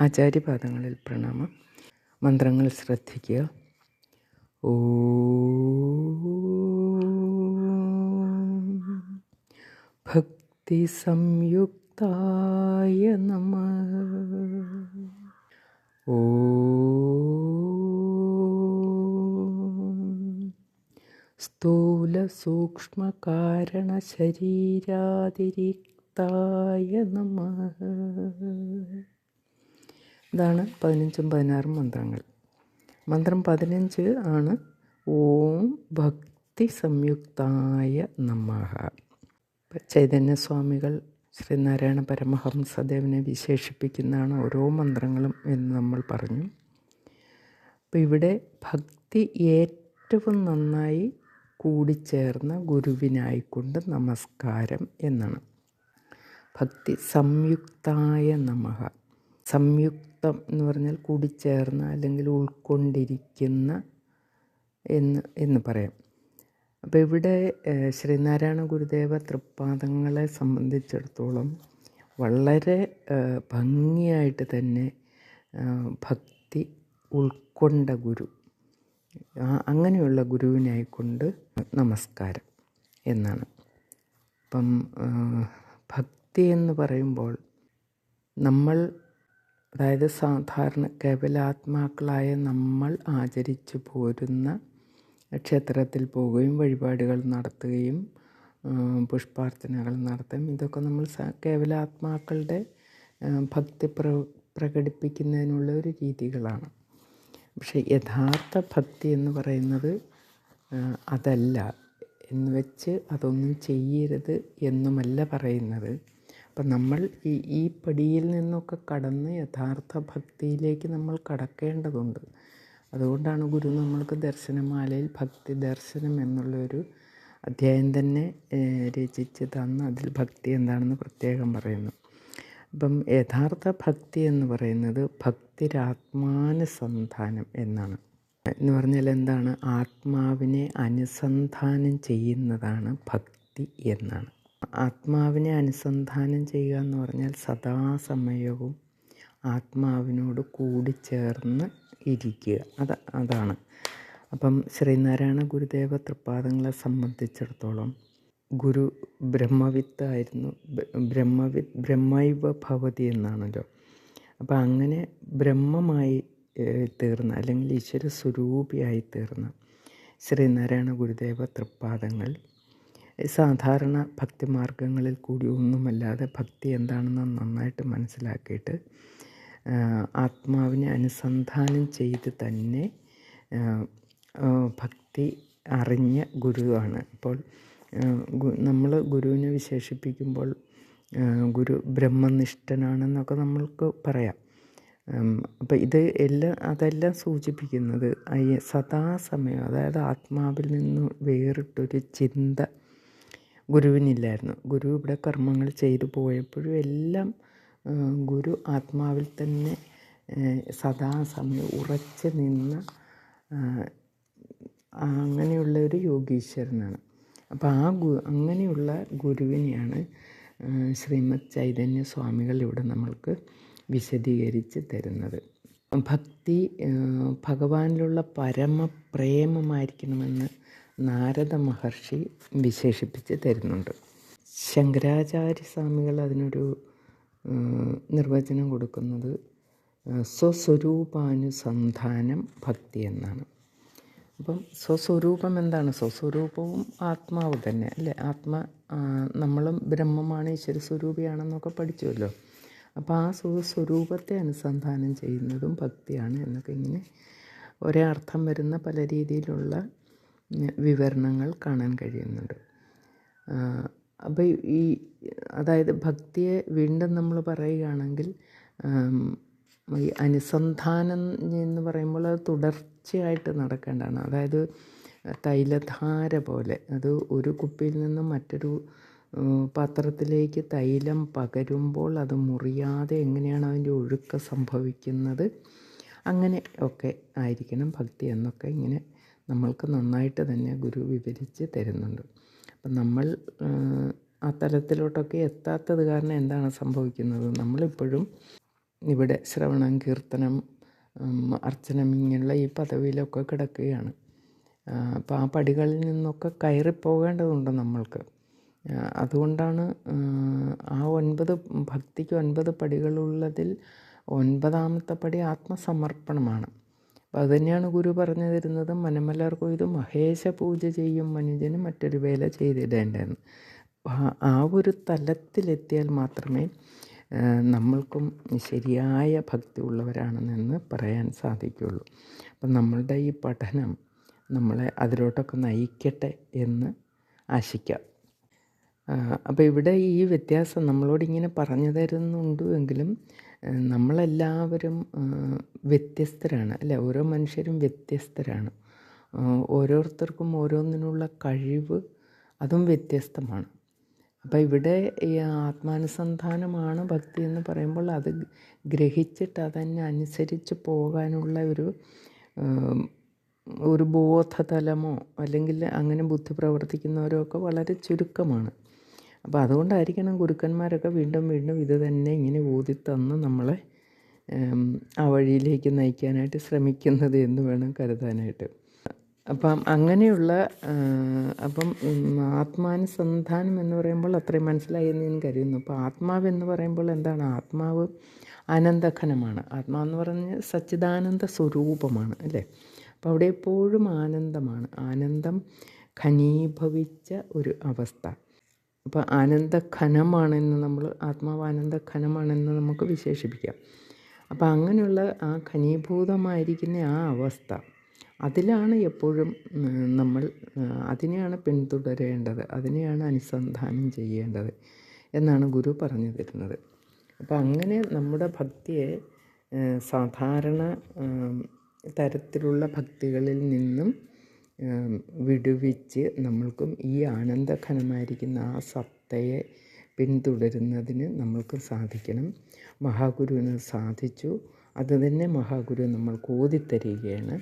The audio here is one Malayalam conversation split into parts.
ആചാര്യപാദങ്ങളിൽ പ്രണാമം. മന്ത്രങ്ങൾ ശ്രദ്ധിക്കുക. ഓ ഭക്തിസംയുക്തായ നമ. ഓ സ്ഥൂലസൂക്ഷ്മകാരണശരീരാതിരിക്തായ നമ. ഇതാണ് പതിനഞ്ചും പതിനാറും മന്ത്രങ്ങൾ. മന്ത്രം പതിനഞ്ച് ആണ്. ഓം ഭക്തി സംയുക്തായ നമഃ. ചൈതന്യസ്വാമികൾ ശ്രീനാരായണ പരമഹംസദേവനെ വിശേഷിപ്പിക്കുന്നതാണ് ഓരോ മന്ത്രങ്ങളും എന്ന് നമ്മൾ പറഞ്ഞു. അപ്പോൾ ഇവിടെ ഭക്തി ഏറ്റവും നന്നായി കൂടിച്ചേർന്ന ഗുരുവിനായിക്കൊണ്ട് നമസ്കാരം എന്നാണ്. ഭക്തി സംയുക്തായ നമഃ. സംയുക്തം എന്ന് പറഞ്ഞാൽ കൂടിച്ചേർന്ന അല്ലെങ്കിൽ ഉൾക്കൊണ്ടിരിക്കുന്ന എന്ന് എന്ന് പറയാം. അപ്പോൾ ഇവിടെ ശ്രീനാരായണ ഗുരുദേവ തൃപ്പാദങ്ങളെ സംബന്ധിച്ചിടത്തോളം വളരെ ഭംഗിയായിട്ട് തന്നെ ഭക്തി ഉൾക്കൊണ്ട ഗുരു അങ്ങനെയുള്ള ഗുരുവിനായിക്കൊണ്ട് നമസ്കാരം എന്നാണ്. അപ്പം ഭക്തി എന്ന് പറയുമ്പോൾ നമ്മൾ അതായത് സാധാരണ കേവലാത്മാക്കളായ നമ്മൾ ആചരിച്ചു പോരുന്ന ക്ഷേത്രത്തിൽ പോവുകയും വഴിപാടുകൾ നടത്തുകയും പുഷ്പാർച്ചനകൾ നടത്തുകയും ഇതൊക്കെ നമ്മൾ കേവലാത്മാക്കളുടെ ഭക്തി പ്ര പ്രകടിപ്പിക്കുന്നതിനുള്ള ഒരു രീതികളാണ്. പക്ഷേ യഥാർത്ഥ ഭക്തി എന്ന് പറയുന്നത് അതല്ല. എന്ന് വെച്ച് അതൊന്നും ചെയ്യരുത് എന്നുമല്ല പറയുന്നത്. അപ്പം നമ്മൾ ഈ ഈ പടിയിൽ നിന്നൊക്കെ കടന്ന് യഥാർത്ഥ ഭക്തിയിലേക്ക് നമ്മൾ കടക്കേണ്ടതുണ്ട്. അതുകൊണ്ടാണ് ഗുരു നമ്മൾക്ക് ദർശനമാലയിൽ ഭക്തി ദർശനം എന്നുള്ളൊരു അധ്യായം തന്നെ രചിച്ച് തന്ന് അതിൽ ഭക്തി എന്താണെന്ന് പ്രത്യേകം പറയുന്നു. അപ്പം യഥാർത്ഥ ഭക്തി എന്ന് പറയുന്നത് ഭക്തിരാത്മാനുസന്ധാനം എന്നാണ്. എന്ന് പറഞ്ഞാൽ എന്താണ്? ആത്മാവിനെ അനുസന്ധാനം ചെയ്യുന്നതാണ് ഭക്തി എന്നാണ്. ആത്മാവിനെ അനുസന്ധാനം ചെയ്യുക എന്ന് പറഞ്ഞാൽ സദാസമയവും ആത്മാവിനോട് കൂടി ചേർന്ന് ഇരിക്കുക. അത് അതാണ്. അപ്പം ശ്രീനാരായണ ഗുരുദേവ തൃപ്പാദങ്ങളെ സംബന്ധിച്ചിടത്തോളം ഗുരു ബ്രഹ്മവിത്തായിരുന്നു ബ്രഹ്മവിത്ത് ബ്രഹ്മൈവ ഭവതി എന്നാണല്ലോ. അപ്പം അങ്ങനെ ബ്രഹ്മമായി തീർന്ന അല്ലെങ്കിൽ ഈശ്വര സ്വരൂപിയായി തീർന്ന ശ്രീനാരായണ ഗുരുദേവ തൃപ്പാദങ്ങൾ സാധാരണ ഭക്തിമാർഗങ്ങളിൽ കൂടി ഒന്നുമല്ലാതെ ഭക്തി എന്താണെന്ന് നന്നായിട്ട് മനസ്സിലാക്കിയിട്ട് ആത്മാവിനെ അനുസന്ധാനം ചെയ്ത് തന്നെ ഭക്തി അറിഞ്ഞ ഗുരുവാണ്. അപ്പോൾ നമ്മൾ ഗുരുവിനെ വിശേഷിപ്പിക്കുമ്പോൾ ഗുരു ബ്രഹ്മനിഷ്ഠനാണെന്നൊക്കെ നമ്മൾക്ക് പറയാം. അപ്പം ഇത് എല്ലാം അതെല്ലാം സൂചിപ്പിക്കുന്നത് സദാസമയം അതായത് ആത്മാവിൽ നിന്ന് വേറിട്ടൊരു ചിന്ത ഗുരുവിനില്ലായിരുന്നു. ഗുരു ഇവിടെ കർമ്മങ്ങൾ ചെയ്തു പോയപ്പോഴും എല്ലാം ഗുരു ആത്മാവിൽ തന്നെ സദാസമയം ഉറച്ചു നിന്ന അങ്ങനെയുള്ള ഒരു യോഗീശ്വരനാണ്. അപ്പോൾ ആ ഗു അങ്ങനെയുള്ള ഗുരുവിനെയാണ് ശ്രീമദ് ചൈതന്യ സ്വാമികൾ ഇവിടെ നമ്മൾക്ക് വിശദീകരിച്ച് തരുന്നത്. ഭക്തി ഭഗവാനിലുള്ള പരമപ്രേമമായിരിക്കണമെന്ന് നാരദ മഹർഷി വിശേഷിപ്പിച്ച് തരുന്നുണ്ട്. ശങ്കരാചാര്യ സ്വാമികൾ അതിനൊരു നിർവചനം കൊടുക്കുന്നത് സ്വസ്വരൂപാനുസന്ധാനം ഭക്തി എന്നാണ്. അപ്പം സ്വസ്വരൂപം എന്താണ്? സ്വസ്വരൂപവും ആത്മാവ് തന്നെ അല്ലേ? ആത്മ നമ്മളും ബ്രഹ്മമാണ് ഈശ്വര സ്വരൂപിയാണെന്നൊക്കെ പഠിച്ചുവല്ലോ. അപ്പോൾ ആ സ്വസ്വരൂപത്തെ അനുസന്ധാനം ചെയ്യുന്നതും ഭക്തിയാണ് എന്നൊക്കെ ഇങ്ങനെ ഒരേ അർത്ഥം വരുന്ന പല രീതിയിലുള്ള വിവരണങ്ങൾ കാണാൻ കഴിയുന്നുണ്ട്. അപ്പോൾ ഈ അതായത് ഭക്തിയെ വീണ്ടും നമ്മൾ പറയുകയാണെങ്കിൽ ഈ അനുസന്ധാനം എന്ന് പറയുമ്പോൾ അത് തുടർച്ചയായിട്ട് നടക്കേണ്ടതാണ്. അതായത് തൈലധാര പോലെ അത് ഒരു കുപ്പിയിൽ നിന്ന് മറ്റൊരു പാത്രത്തിലേക്ക് തൈലം പകരുമ്പോൾ അത് മുറിയാതെ എങ്ങനെയാണ് അതിന്റെ ഒഴുക്ക് സംഭവിക്കുന്നത്? അങ്ങനെ ഒക്കെ ആയിരിക്കണം ഭക്തി എന്നൊക്കെ ഇങ്ങനെ നമ്മൾക്ക് നന്നായിട്ട് തന്നെ ഗുരു വിവരിച്ച് തരുന്നുണ്ട്. അപ്പം നമ്മൾ ആ തലത്തിലോട്ടൊക്കെ എത്താത്തത് കാരണം എന്താണ് സംഭവിക്കുന്നത്? നമ്മളിപ്പോഴും ഇവിടെ ശ്രവണം കീർത്തനം അർച്ചനം ഇങ്ങനെയുള്ള ഈ പദവിയിലൊക്കെ കിടക്കുകയാണ്. അപ്പോൾ ആ പടികളിൽ നിന്നൊക്കെ കയറിപ്പോകേണ്ടതുണ്ട് നമ്മൾക്ക്. അതുകൊണ്ടാണ് ആ ഒൻപത് ഭക്തിക്ക് ഒൻപത് പടികളുള്ളതിൽ ഒൻപതാമത്തെ പടി ആത്മസമർപ്പണമാണ്. അപ്പോൾ അതുതന്നെയാണ് ഗുരു പറഞ്ഞു തരുന്നത്. മനമലർ കൊയ്തു മഹേശ പൂജ ചെയ്യും മനുജന് മറ്റൊരു വേല ചെയ്തിടേണ്ടതെന്ന് ആ ഒരു തലത്തിലെത്തിയാൽ മാത്രമേ നമ്മൾക്കും ശരിയായ ഭക്തി ഉള്ളവരാണെന്ന് പറയാൻ സാധിക്കുകയുള്ളൂ. അപ്പം നമ്മളുടെ ഈ പഠനം നമ്മളെ അതിലോട്ടൊക്കെ നയിക്കട്ടെ എന്ന് ആശിക്കാം. അപ്പോൾ ഇവിടെ ഈ വ്യത്യാസം നമ്മളോട് ഇങ്ങനെ പറഞ്ഞു തരുന്നുണ്ട് എങ്കിലും നമ്മളെല്ലാവരും വ്യത്യസ്തരാണ്. അല്ലേ? ഓരോ മനുഷ്യരും വ്യത്യസ്തരാണ്. ഓരോരുത്തർക്കും ഓരോന്നിനുള്ള കഴിവ് അതും വ്യത്യസ്തമാണ്. അപ്പോൾ ഇവിടെ ഈ ആത്മാനുസന്ധാനമാണ് ഭക്തി എന്ന് പറയുമ്പോൾ അത് ഗ്രഹിച്ചിട്ട് അതന്നെ അനുസരിച്ച് പോകാനുള്ള ഒരു ഒരു ബോധതലമോ അല്ലെങ്കിൽ അങ്ങനെ ബുദ്ധി പ്രവർത്തിക്കുന്നവരോ ഒക്കെ വളരെ ചുരുക്കമാണ്. അപ്പോൾ അതുകൊണ്ടായിരിക്കണം ഗുരുക്കന്മാരൊക്കെ വീണ്ടും വീണ്ടും ഇത് തന്നെ ഇങ്ങനെ തന്ന് നമ്മളെ ആ വഴിയിലേക്ക് നയിക്കാനായിട്ട് ശ്രമിക്കുന്നത് എന്ന് വേണം കരുതാനായിട്ട്. അപ്പം അങ്ങനെയുള്ള അപ്പം ആത്മാനുസന്ധാനം എന്ന് പറയുമ്പോൾ അത്രയും മനസ്സിലായി എന്ന് ഞാൻ കരുതുന്നു. അപ്പോൾ ആത്മാവ് എന്ന് പറയുമ്പോൾ എന്താണ്? ആത്മാവ് ആനന്ദഘനമാണ്. ആത്മാവെന്ന് പറഞ്ഞ് സച്ചിദാനന്ദ സ്വരൂപമാണ് അല്ലേ? അപ്പോൾ അവിടെ എപ്പോഴും ആനന്ദമാണ്. ആനന്ദം ഘനീഭവിച്ച ഒരു അവസ്ഥ. അപ്പോൾ ആനന്ദഘനമാണെന്ന് നമ്മൾ ആത്മാവ് ആനന്ദഘനമാണെന്ന് നമുക്ക് വിശേഷിപ്പിക്കാം. അപ്പോൾ അങ്ങനെയുള്ള ആ ഘനീഭൂതമായിരിക്കുന്ന ആ അവസ്ഥ അതിലാണ് എപ്പോഴും നമ്മൾ അതിനെയാണ് പിന്തുടരേണ്ടത് അതിനെയാണ് അനുസന്ധാനം ചെയ്യേണ്ടത് എന്നാണ് ഗുരു പറഞ്ഞു തരുന്നത്. അപ്പോൾ അങ്ങനെ നമ്മുടെ ഭക്തിയെ സാധാരണ തരത്തിലുള്ള ഭക്തികളിൽ നിന്നും വിടുവിച്ച് നമ്മൾക്കും ഈ ആനന്ദഘനമായിരിക്കുന്ന ആ സത്തയെ പിന്തുടരുന്നതിന് നമ്മൾക്ക് സാധിക്കണം. മഹാഗുരുവിന് സാധിച്ചു. അത് തന്നെ മഹാഗുരു നമ്മൾക്ക് ഓതിത്തരികയാണ്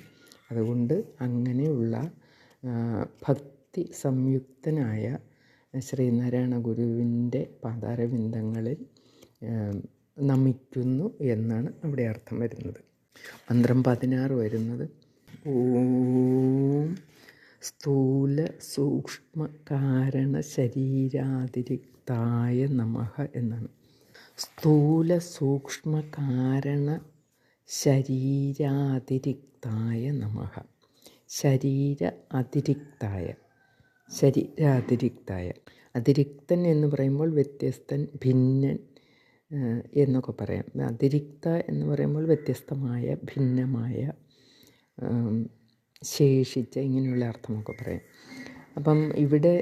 അതുകൊണ്ട് അങ്ങനെയുള്ള ഭക്തി സംയുക്തനായ ശ്രീനാരായണ ഗുരുവിന്റെ പാതാരവിന്ദങ്ങളിൽ നമിക്കുന്നു എന്നാണ് അവിടെ അർത്ഥം വരുന്നത്. മന്ത്രം പതിനാറ് വരുന്നത്. ഓം സ്ഥൂല സൂക്ഷ്മ കാരണ ശരീരാതിരിക്തായ നമഹ എന്നാണ്. സ്ഥൂല സൂക്ഷ്മ കാരണ ശരീരാതിരിക്തായ നമഹ ശരീര അതിരിക്തായ ശരീരാതിരിക്തായ. അതിരിക്തൻ എന്ന് പറയുമ്പോൾ വ്യത്യസ്തൻ ഭിന്നൻ എന്നൊക്കെ പറയാം. അതിരിക്ത എന്ന് പറയുമ്പോൾ വ്യത്യസ്തമായ ഭിന്നമായ ശേഷിച്ച ഇങ്ങനെയുള്ള അർത്ഥമൊക്കെ പറയാം. അപ്പം ഇവിടെ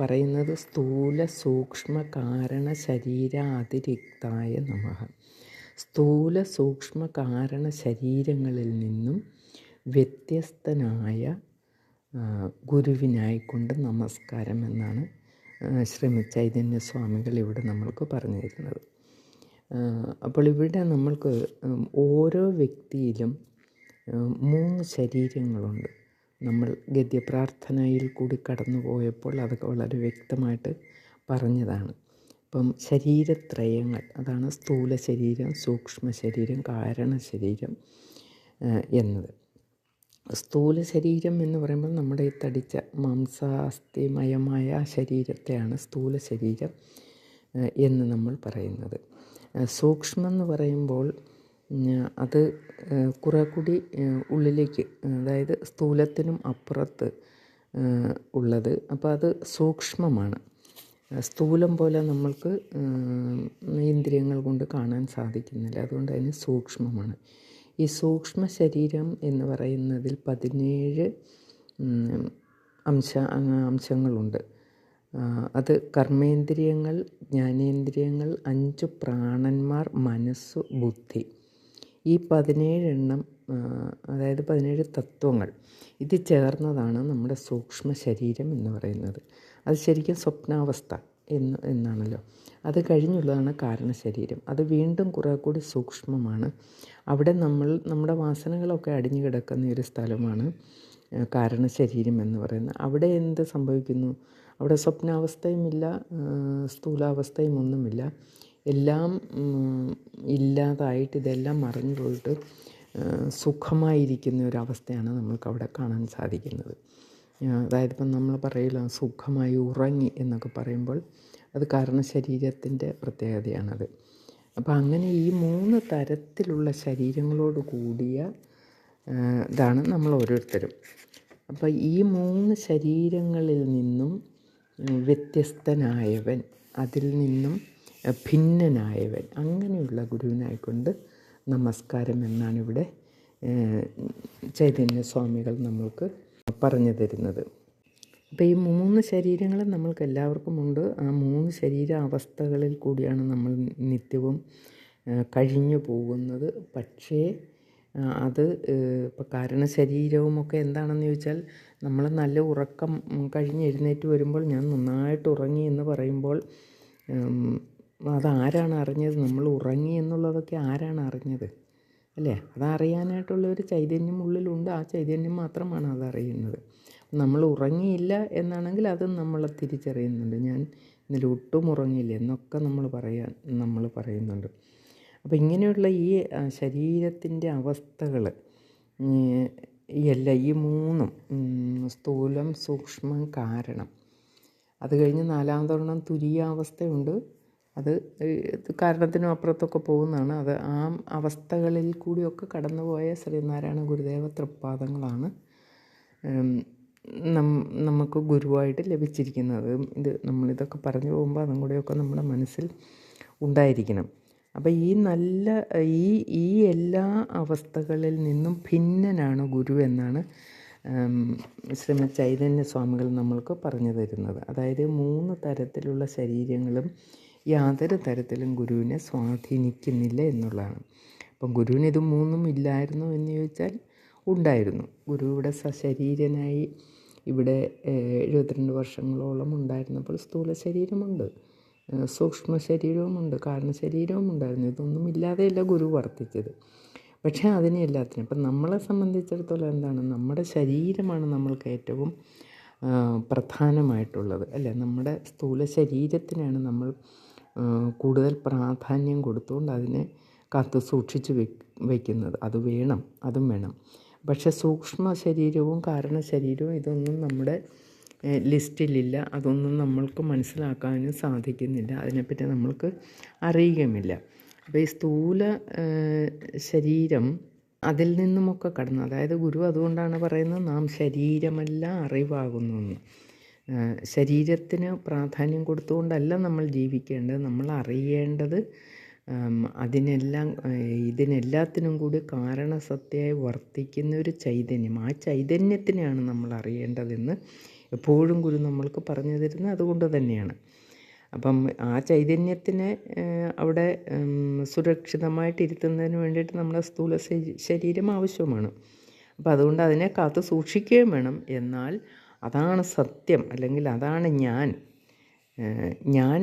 പറയുന്നത് സ്ഥൂല സൂക്ഷ്മ കാരണ ശരീര അതിരിക്തായ നമഃ. സ്ഥൂല സൂക്ഷ്മ കാരണ ശരീരങ്ങളിൽ നിന്നും വ്യത്യസ്തനായ ഗുരുവിനായിക്കൊണ്ട് നമസ്കാരം എന്നാണ് ശ്രമിച്ചൈതന്യ ചൈതന്യ സ്വാമികൾ ഇവിടെ നമ്മൾക്ക് പറഞ്ഞു തരുന്നത്. അപ്പോൾ ഇവിടെ നമ്മൾക്ക് ഓരോ വ്യക്തിയിലും മൂന്ന് ശരീരങ്ങളുണ്ട്. നമ്മൾ ഗദ്യപ്രാർത്ഥനയിൽ കൂടി കടന്നു പോയപ്പോൾ അതൊക്കെ വളരെ വ്യക്തമായിട്ട് പറഞ്ഞതാണ്. ഇപ്പം ശരീരത്രയങ്ങൾ അതാണ് സ്ഥൂല ശരീരം സൂക്ഷ്മ ശരീരം കാരണ ശരീരം എന്നത്. സ്ഥൂല ശരീരം എന്ന് പറയുമ്പോൾ നമ്മുടെ ഈ തടിച്ച മാംസാസ്ഥിമയമായ ശരീരത്തെയാണ് സ്ഥൂല ശരീരം എന്ന് നമ്മൾ പറയുന്നത്. സൂക്ഷ്മം എന്ന് പറയുമ്പോൾ അത് കുറെ കൂടി ഉള്ളിലേക്ക് അതായത് സ്ഥൂലത്തിനും അപ്പുറത്ത് ഉള്ളത്. അപ്പോൾ അത് സൂക്ഷ്മമാണ്. സ്ഥൂലം പോലെ നമ്മൾക്ക് ഇന്ദ്രിയങ്ങൾ കൊണ്ട് കാണാൻ സാധിക്കുന്നില്ല. അതുകൊണ്ട് അതിന് സൂക്ഷ്മമാണ്. ഈ സൂക്ഷ്മ ശരീരം എന്ന് പറയുന്നതിൽ പതിനേഴ് അംശ അംശങ്ങളുണ്ട്. അത് കർമ്മേന്ദ്രിയങ്ങൾ ജ്ഞാനേന്ദ്രിയങ്ങൾ അഞ്ച് പ്രാണന്മാർ മനസ്സ് ബുദ്ധി. ഈ പതിനേഴെണ്ണം അതായത് പതിനേഴ് തത്വങ്ങൾ ഇത് ചേർന്നതാണ് നമ്മുടെ സൂക്ഷ്മ ശരീരം എന്ന് പറയുന്നത്. അത് ശരിക്കും സ്വപ്നാവസ്ഥ എന്ന് എന്നാണല്ലോ. അത് കഴിഞ്ഞുള്ളതാണ് കാരണശരീരം അത് വീണ്ടും കുറേ കൂടി സൂക്ഷ്മമാണ്. അവിടെ നമ്മൾ നമ്മുടെ വാസനകളൊക്കെ അടിഞ്ഞു കിടക്കുന്ന ഒരു സ്ഥലമാണ് കാരണശരീരം എന്ന് പറയുന്നത്. അവിടെ എന്ത് സംഭവിക്കുന്നു? അവിടെ സ്വപ്നാവസ്ഥയുമില്ല സ്ഥൂലാവസ്ഥയും ഒന്നുമില്ല എല്ലാം ഇല്ലാതായിട്ട് ഇതെല്ലാം മറഞ്ഞു പോയിട്ട് സുഖമായിരിക്കുന്ന ഒരവസ്ഥയാണ് നമ്മൾക്ക് അവിടെ കാണാൻ സാധിക്കുന്നത്. അതായത് ഇപ്പം നമ്മൾ പറയില്ല സുഖമായി ഉറങ്ങി എന്നൊക്കെ പറയുമ്പോൾ അത് കാരണം ശരീരത്തിന്റെ പ്രത്യേകതയാണത്. അപ്പോൾ അങ്ങനെ ഈ മൂന്ന് തരത്തിലുള്ള ശരീരങ്ങളോട് കൂടിയ ഇതാണ് നമ്മൾ ഓരോരുത്തരും. അപ്പോൾ ഈ മൂന്ന് ശരീരങ്ങളിൽ നിന്നും വ്യത്യസ്തനായവൻ അതിൽ നിന്നും ഭിന്നനായവൻ. അങ്ങനെയുള്ള ഗുരുവിനായിക്കൊണ്ട് നമസ്കാരം എന്നാണ് ഇവിടെ ചൈതന്യ സ്വാമികൾ നമ്മൾക്ക് പറഞ്ഞു തരുന്നത്. അപ്പോൾ ഈ മൂന്ന് ശരീരങ്ങൾ നമ്മൾക്ക് എല്ലാവർക്കും ഉണ്ട്. ആ മൂന്ന് ശരീര അവസ്ഥകളിൽ കൂടിയാണ് നമ്മൾ നിത്യവും കഴിഞ്ഞു പോകുന്നത്. പക്ഷേ അത് ഇപ്പോൾ കാരണ ശരീരവുമൊക്കെ എന്താണെന്ന് ചോദിച്ചാൽ നമ്മൾ നല്ല ഉറക്കം കഴിഞ്ഞ് എഴുന്നേറ്റ് വരുമ്പോൾ ഞാൻ നന്നായിട്ട് ഉറങ്ങി എന്ന് പറയുമ്പോൾ അതാരാണ് അറിഞ്ഞത്? നമ്മൾ ഉറങ്ങി എന്നുള്ളതൊക്കെ ആരാണ് അറിഞ്ഞത്? അല്ലേ? അതറിയാനായിട്ടുള്ള ഒരു ചൈതന്യം ഉള്ളിലുണ്ട്. ആ ചൈതന്യം മാത്രമാണ് അതറിയുന്നത്. നമ്മൾ ഉറങ്ങിയില്ല എന്നാണെങ്കിൽ അത് നമ്മൾ തിരിച്ചറിയുന്നുണ്ട്. ഞാൻ ഇന്നലെ ഒട്ടും ഉറങ്ങിയില്ല എന്നൊക്കെ നമ്മൾ പറയാൻ നമ്മൾ പറയുന്നുണ്ട്. അപ്പോൾ ഇങ്ങനെയുള്ള ഈ ശരീരത്തിന്റെ അവസ്ഥകൾ അല്ല ഈ മൂന്നും സ്ഥൂലം സൂക്ഷ്മം കാരണം. അത് കഴിഞ്ഞ് നാലാമതൊരെണ്ണം തുരിയാവസ്ഥയുണ്ട്. അത് കാരണത്തിനും അപ്പുറത്തൊക്കെ പോകുന്നതാണ്. അത് ആ അവസ്ഥകളിൽ കൂടിയൊക്കെ കടന്നുപോയ ശ്രീനാരായണ ഗുരുദേവ തൃപ്പാദങ്ങളാണ് നമുക്ക് ഗുരുവായിട്ട് ലഭിച്ചിരിക്കുന്നത്. ഇത് നമ്മളിതൊക്കെ പറഞ്ഞു പോകുമ്പോൾ അതും കൂടെയൊക്കെ നമ്മുടെ മനസ്സിൽ ഉണ്ടായിരിക്കണം. അപ്പോൾ ഈ നല്ല ഈ ഈ എല്ലാ അവസ്ഥകളിൽ നിന്നും ഭിന്നനാണ് ഗുരു എന്നാണ് ശ്രീമദ് ചൈതന്യ സ്വാമികൾ നമ്മൾക്ക് പറഞ്ഞു തരുന്നത്. അതായത് മൂന്ന് തരത്തിലുള്ള ശരീരങ്ങളും യാതൊരു തരത്തിലും ഗുരുവിനെ സ്വാധീനിക്കുന്നില്ല എന്നുള്ളതാണ്. അപ്പം ഗുരുവിന് ഇത് മൂന്നും ഇല്ലായിരുന്നു എന്ന് ചോദിച്ചാൽ ഉണ്ടായിരുന്നു. ഗുരു ഇവിടെ സശരീരനായി ഇവിടെ എഴുപത്തിരണ്ട് വർഷങ്ങളോളം ഉണ്ടായിരുന്നപ്പോൾ സ്ഥൂല ശരീരമുണ്ട്. സൂക്ഷ്മ ശരീരവുമുണ്ട് കാരണ ശരീരവും ഉണ്ടായിരുന്നു ഇതൊന്നും ഇല്ലാതെയല്ല ഗുരു വർത്തിച്ചത്. പക്ഷേ അതിനെ എല്ലാത്തിനും അപ്പം നമ്മളെ സംബന്ധിച്ചിടത്തോളം എന്താണ്? നമ്മുടെ ശരീരമാണ് നമ്മൾക്ക് ഏറ്റവും പ്രധാനമായിട്ടുള്ളത്. അല്ലേ? നമ്മുടെ സ്ഥൂല ശരീരത്തിനാണ് നമ്മൾ കൂടുതൽ പ്രാധാന്യം കൊടുത്തുകൊണ്ട് അതിനെ കാത്തു സൂക്ഷിച്ച് വയ്ക്കുന്നത് അത് വേണം അതും വേണം. പക്ഷെ സൂക്ഷ്മ ശരീരവും കാരണ ശരീരവും ഇതൊന്നും നമ്മുടെ ലിസ്റ്റിലില്ല. അതൊന്നും നമ്മൾക്ക് മനസ്സിലാക്കാനും സാധിക്കുന്നില്ല. അതിനെപ്പറ്റി നമ്മൾക്ക് അറിയുകയുമില്ല. അപ്പോൾ ഈ സ്ഥൂല ശരീരം അതിൽ നിന്നുമൊക്കെ കടന്നു അതായത് ഗുരു അതുകൊണ്ടാണ് പറയുന്നത് നാം ശരീരമല്ല അറിവാകുന്നു ശരീരത്തിന് പ്രാധാന്യം കൊടുത്തുകൊണ്ടല്ല നമ്മൾ ജീവിക്കേണ്ടത്. നമ്മൾ അറിയേണ്ടത് അതിനെല്ലാം ഇതിനെല്ലാത്തിനും കൂടി കാരണസത്യായി വർത്തിക്കുന്ന ഒരു ചൈതന്യം. ആ ചൈതന്യത്തിനെയാണ് നമ്മൾ അറിയേണ്ടതെന്ന് എപ്പോഴും ഗുരു നമ്മൾക്ക് പറഞ്ഞു തരുന്നത് അതുകൊണ്ട് തന്നെയാണ്. അപ്പം ആ ചൈതന്യത്തിനെ അവിടെ സുരക്ഷിതമായിട്ട് ഇരുത്തുന്നതിന് വേണ്ടിയിട്ട് നമ്മുടെ സ്ഥൂല ശരീരം ആവശ്യമാണ്. അപ്പം അതുകൊണ്ട് അതിനെ കാത്തു സൂക്ഷിക്കുകയും വേണം. എന്നാൽ അതാണ് സത്യം അല്ലെങ്കിൽ അതാണ് ഞാൻ. ഞാൻ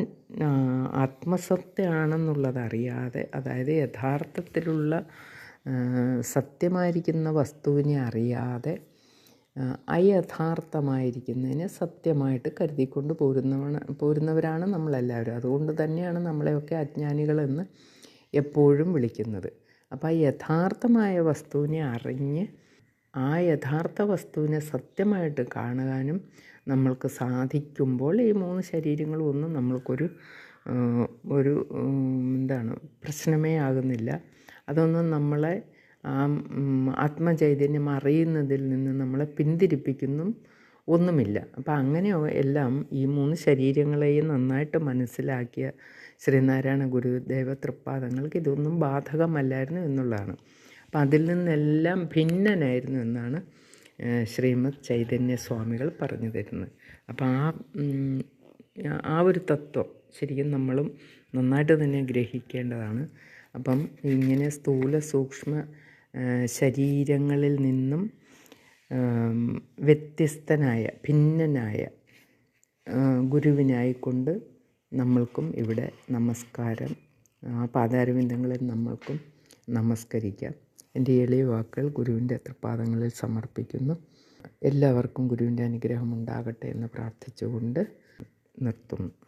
ആത്മസത്യമാണെന്നുള്ളത് അറിയാതെ അതായത് യഥാർത്ഥത്തിലുള്ള സത്യമായിരിക്കുന്ന വസ്തുവിനെ അറിയാതെ അയഥാർത്ഥമായിരിക്കുന്നതിനെ സത്യമായിട്ട് കരുതിക്കൊണ്ട് പോരുന്നവണ് പോരുന്നവരാണ് നമ്മളെല്ലാവരും. അതുകൊണ്ട് തന്നെയാണ് നമ്മളെയൊക്കെ അജ്ഞാനികളെന്ന് എപ്പോഴും വിളിക്കുന്നത്. അപ്പോൾ ആ യഥാർത്ഥമായ വസ്തുവിനെ അറിഞ്ഞ് ആ യഥാർത്ഥ വസ്തുവിനെ സത്യമായിട്ട് കാണുവാനും നമ്മൾക്ക് സാധിക്കുമ്പോൾ ഈ മൂന്ന് ശരീരങ്ങളും ഒന്നും നമ്മൾക്കൊരു ഒരു എന്താണ് പ്രശ്നമേ ആകുന്നില്ല. അതൊന്നും നമ്മളെ ആത്മചൈതന്യം അറിയുന്നതിൽ നിന്ന് നമ്മളെ പിന്തിരിപ്പിക്കുന്നു ഒന്നുമില്ല. അപ്പം അങ്ങനെ എല്ലാം ഈ മൂന്ന് ശരീരങ്ങളെയും നന്നായിട്ട് മനസ്സിലാക്കിയ ശ്രീനാരായണ ഗുരുദേവ തൃപ്പാദങ്ങൾക്ക് ഇതൊന്നും ബാധകമല്ലായിരുന്നു എന്നുള്ളതാണ്. അപ്പം അതിൽ നിന്നെല്ലാം ഭിന്നനായിരുന്നു എന്നാണ് ശ്രീമദ് ചൈതന്യ സ്വാമികൾ പറഞ്ഞു തരുന്നത്. അപ്പം ആ ആ ഒരു തത്വം ശരിക്കും നമ്മളും നന്നായിട്ട് തന്നെ ഗ്രഹിക്കേണ്ടതാണ്. അപ്പം ഇങ്ങനെ സ്ഥൂല സൂക്ഷ്മ ശരീരങ്ങളിൽ നിന്നും വ്യത്യസ്തനായ ഭിന്നനായ ഗുരുവിനായിക്കൊണ്ട് നമ്മൾക്കും ഇവിടെ നമസ്കാരം ആ പാദാരവിന്ദങ്ങളിൽ നമ്മൾക്കും നമസ്കരിക്കാം. എന്റെ എളിയ വാക്കുകൾ ഗുരുവിന്റെ തൃപ്പാദങ്ങളിൽ സമർപ്പിക്കുന്നു. എല്ലാവർക്കും ഗുരുവിന്റെ അനുഗ്രഹം ഉണ്ടാകട്ടെ എന്ന് പ്രാർത്ഥിച്ചുകൊണ്ട് നിർത്തുന്നു.